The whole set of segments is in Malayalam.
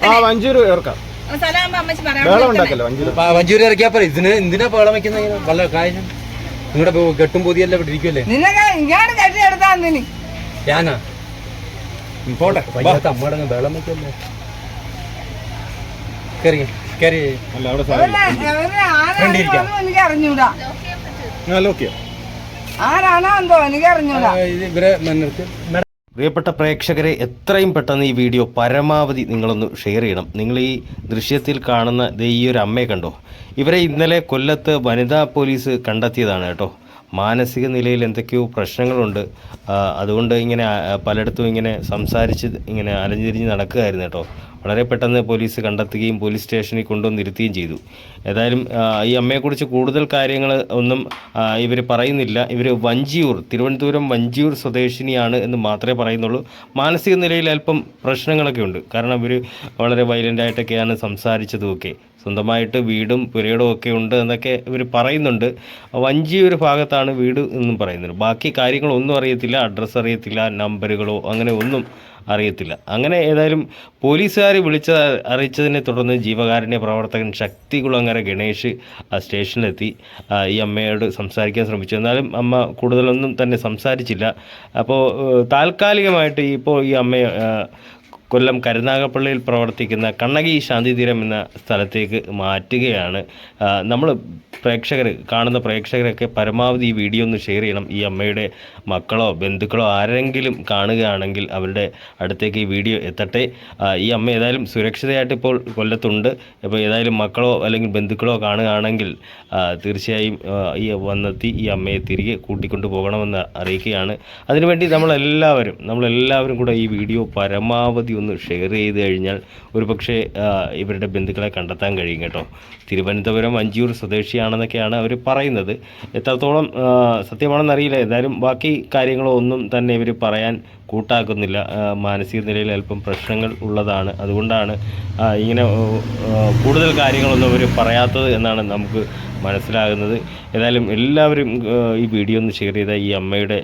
ആ വഞ്ചൂര് സ്ഥലമാകുമ്പോ അമ്മച്ചി പറയാം. വേളം ഉണ്ടാക്കല്ലോ വഞ്ചൂര് വഞ്ചൂരി ഇറക്കിയാ പോലെ ഇതിന് എന്തിനാ പേളം വെക്കുന്ന? വല്ല കാര്യം? നിങ്ങളുടെ കെട്ടും പൊതിയല്ല ഇവിടെ ഇരിക്കുമല്ലേ നിന്നൊക്കെ ഇങ്ങാണ് കെട്ടിയെടുത്താ നിനി ഞാനാ? പോട്ടെ. വയ്യാത്ത അമ്മയുടെ വെള്ളം വെക്കല്ലേ കയറി കയറി അല്ല അവിടെ സാധനം ആരാണെന്ന് എനിക്ക് അറിഞ്ഞൂടാ. ആ ലോക്കിയോ ആരാണോ എന്തോ എനിക്ക് അറിഞ്ഞൂടാ. ഇത് ഇവരെ പ്രിയപ്പെട്ട പ്രേക്ഷകരെ എത്രയും പെട്ടെന്ന് ഈ വീഡിയോ പരമാവധി നിങ്ങളൊന്ന് ഷെയർ ചെയ്യണം. നിങ്ങൾ ഈ ദൃശ്യത്തിൽ കാണുന്ന ഈ ഒരു അമ്മയെ കണ്ടോ? ഇവരെ ഇന്നലെ കൊല്ലത്ത് വനിതാ പോലീസ് കണ്ടെത്തിയതാണ് കേട്ടോ. മാനസിക നിലയിൽ എന്തൊക്കെയോ പ്രശ്നങ്ങളുണ്ട്. അതുകൊണ്ട് ഇങ്ങനെ പലയിടത്തും ഇങ്ങനെ സംസാരിച്ച് ഇങ്ങനെ അലഞ്ഞിരിഞ്ഞ് നടക്കുകയായിരുന്നു കേട്ടോ. വളരെ പെട്ടെന്ന് പോലീസ് കണ്ടെത്തുകയും പോലീസ് സ്റ്റേഷനിൽ കൊണ്ടുവന്നിരുത്തുകയും ചെയ്തു. ഏതായാലും ഈ അമ്മയെക്കുറിച്ച് കൂടുതൽ കാര്യങ്ങൾ ഒന്നും ഇവർ പറയുന്നില്ല. ഇവർ വഞ്ചിയൂർ തിരുവനന്തപുരം വഞ്ചിയൂർ സ്വദേശിനിയാണ് എന്ന് മാത്രമേ പറയുന്നുള്ളൂ. മാനസിക നിലയിൽ അല്പം പ്രശ്നങ്ങളൊക്കെ ഉണ്ട്. കാരണം ഇവർ വളരെ വയലന്റായിട്ടൊക്കെയാണ് സംസാരിച്ചതുമൊക്കെ. സ്വന്തമായിട്ട് വീടും പുരയിടവും ഒക്കെ ഉണ്ട് എന്നൊക്കെ ഇവർ പറയുന്നുണ്ട്. വഞ്ചിയൂർ ഭാഗത്താണ് വീട് എന്നും പറയുന്നത്. ബാക്കി കാര്യങ്ങളൊന്നും അറിയത്തില്ല. അഡ്രസ്സ് അറിയത്തില്ല. നമ്പറുകളോ അങ്ങനെ ഒന്നും അറിയത്തില്ല. അങ്ങനെ ഏതായാലും പോലീസുകാർ വിളിച്ച അറിയിച്ചതിനെ തുടർന്ന് ജീവകാരുണ്യ പ്രവർത്തകൻ ശക്തികുളങ്ങര ഗണേഷ് സ്റ്റേഷനിലെത്തി. ഈ അമ്മയോട് സംസാരിക്കാൻ ശ്രമിച്ചു. എന്നാലും അമ്മ കൂടുതലൊന്നും തന്നെ സംസാരിച്ചില്ല. അപ്പോൾ താൽക്കാലികമായിട്ട് ഇപ്പോൾ ഈ അമ്മയെ കൊല്ലം കരുനാഗപ്പള്ളിയിൽ പ്രവർത്തിക്കുന്ന കണ്ണകി ശാന്തിതീരം എന്ന സ്ഥലത്തേക്ക് മാറ്റുകയാണ്. നമ്മൾ പ്രേക്ഷകർ കാണുന്ന പ്രേക്ഷകരൊക്കെ പരമാവധി ഈ വീഡിയോ ഒന്ന് ഷെയർ ചെയ്യണം. ഈ അമ്മയുടെ മക്കളോ ബന്ധുക്കളോ ആരെങ്കിലും കാണുകയാണെങ്കിൽ അവരുടെ അടുത്തേക്ക് ഈ വീഡിയോ എത്തട്ടെ. ഈ അമ്മ ഏതായാലും സുരക്ഷിതയായിട്ട് ഇപ്പോൾ കൊല്ലത്തുണ്ട്. അപ്പോൾ ഏതായാലും മക്കളോ അല്ലെങ്കിൽ ബന്ധുക്കളോ കാണുകയാണെങ്കിൽ തീർച്ചയായും ഈ വന്നെത്തി ഈ അമ്മയെ തിരികെ കൂട്ടിക്കൊണ്ടു പോകണമെന്ന് അറിയിക്കുകയാണ്. അതിനുവേണ്ടി നമ്മളെല്ലാവരും നമ്മളെല്ലാവരും കൂടെ ഈ വീഡിയോ പരമാവധി ഒന്ന് ഷെയർ ചെയ്ത് കഴിഞ്ഞാൽ ഒരു പക്ഷേ ഇവരുടെ ബന്ധുക്കളെ കണ്ടെത്താൻ കഴിയും കേട്ടോ. തിരുവനന്തപുരം അഞ്ചൂർ സ്വദേശിയാണെന്നൊക്കെയാണ് അവർ പറയുന്നത്. എത്രത്തോളം സത്യമാണെന്നറിയില്ല. എന്തായാലും ബാക്കി കാര്യങ്ങളോ ഒന്നും തന്നെ ഇവർ പറയാൻ കൂട്ടാക്കുന്നില്ല. മാനസിക നിലയിൽ അല്പം പ്രശ്നങ്ങൾ ഉള്ളതാണ്. അതുകൊണ്ടാണ് ഇങ്ങനെ കൂടുതൽ കാര്യങ്ങളൊന്നും അവർ പറയാത്തത് എന്നാണ് നമുക്ക് മനസ്സിലാകുന്നത്. ഏതായാലും എല്ലാവരും ഈ വീഡിയോ ഒന്ന് ഷെയർ ചെയ്താൽ ഈ അമ്മയുടെ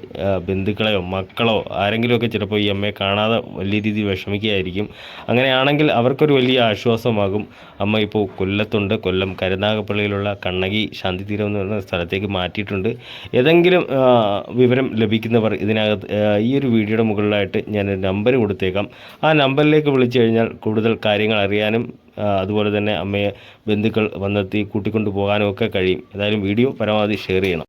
ബന്ധുക്കളെയോ മക്കളോ ആരെങ്കിലുമൊക്കെ ചിലപ്പോൾ ഈ അമ്മയെ കാണാതെ വലിയ രീതിയിൽ വിഷമിക്കുകയായിരിക്കും. അങ്ങനെയാണെങ്കിൽ അവർക്കൊരു വലിയ ആശ്വാസമാകും. അമ്മ ഇപ്പോൾ കൊല്ലത്തുണ്ട്. കൊല്ലം കരുനാഗപ്പള്ളിയിലുള്ള കണ്ണകി ശാന്തിതീരം എന്ന് പറയുന്ന സ്ഥലത്തേക്ക് മാറ്റിയിട്ടുണ്ട്. ഏതെങ്കിലും വിവരം ലഭിക്കുന്നവർ ഇതിനകത്ത് ഈ ഒരു വീഡിയോയുടെ മുകളിലായിട്ട് ഞാൻ നമ്പർ കൊടുത്തേക്കാം. ആ നമ്പറിലേക്ക് വിളിച്ചു കഴിഞ്ഞാൽ കൂടുതൽ കാര്യങ്ങൾ അറിയാനും അതുപോലെ തന്നെ അമ്മയെ ബന്ധുക്കൾ വന്നെത്തി കൂട്ടിക്കൊണ്ടു പോകാനും ഒക്കെ കഴിയും. ഏതായാലും വീഡിയോ പരമാവധി ഷെയർ ചെയ്യണം.